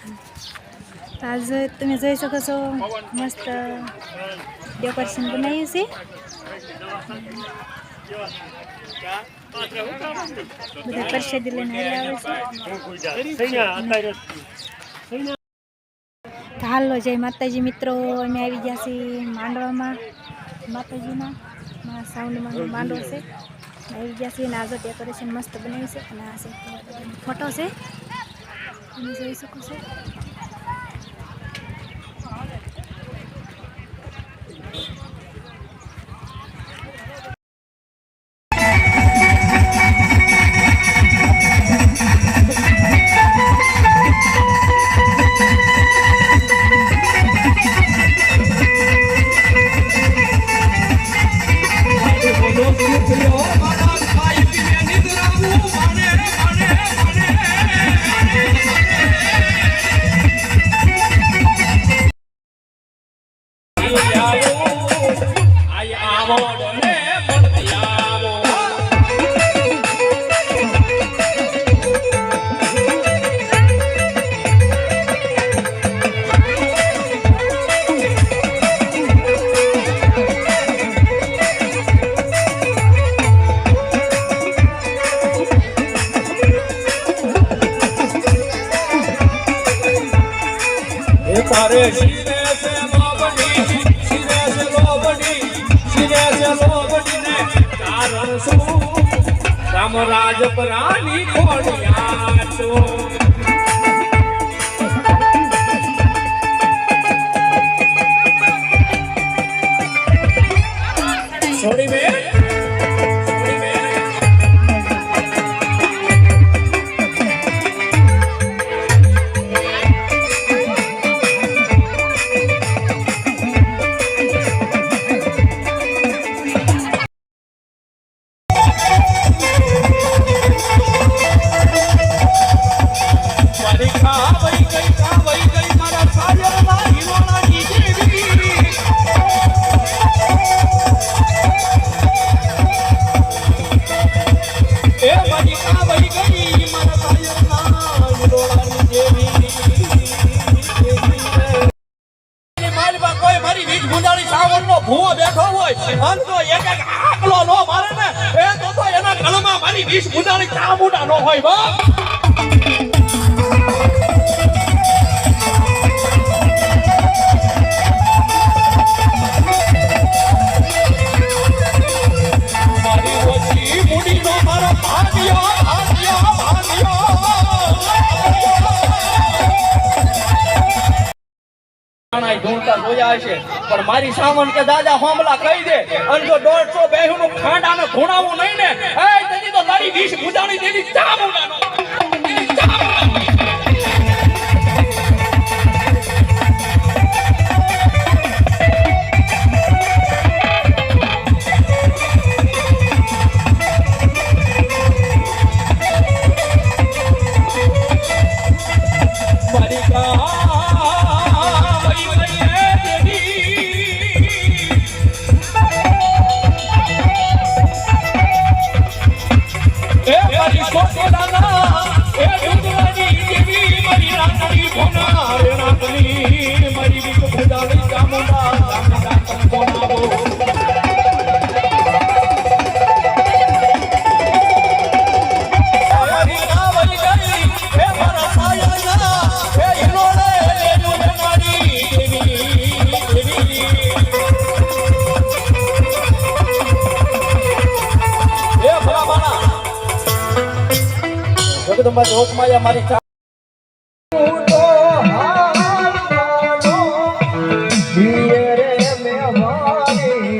આજ તમે જોઈ શકો છો મસ્ત ડેકોરેશન બનાવ્યું છે. બધા પ્રસાદી લઈને આવે છે. હાલો, જય માતાજી મિત્રો. અમે આવી ગયા છીએ માંડવામાં. માતાજીના મારા સાઉન્ડમાં માંડવો છે. આવી ગયા છીએ અને આજે ડેકોરેશન મસ્ત બનાવ્યું છે. અને આ છે ફોટો છે. તમે જોઈ શકો છો તારે શિરે છે. લોબડી શિરે છે લોબડી શિરે છે લોબડી ને કારણ શું રામરાજ પરાની ખોડિયા છો. છોડી બે બેઠો હોય. અન તો એક એક આકલો નો મારે ને, એ તો તો એના ગળમાં મારી વીજ ગુંડાળી ચામુંડા નો હોય બા મારી પણ મારી સામન કે, દાદા હોમલા કહી દે. અને જો દોઢસો બેહુ નું ખાંડાને ધૂણાવું નહીં ને વીસ ગુજાણી તેની ચામુંડાનો ભોના રે રાતની મારી વિક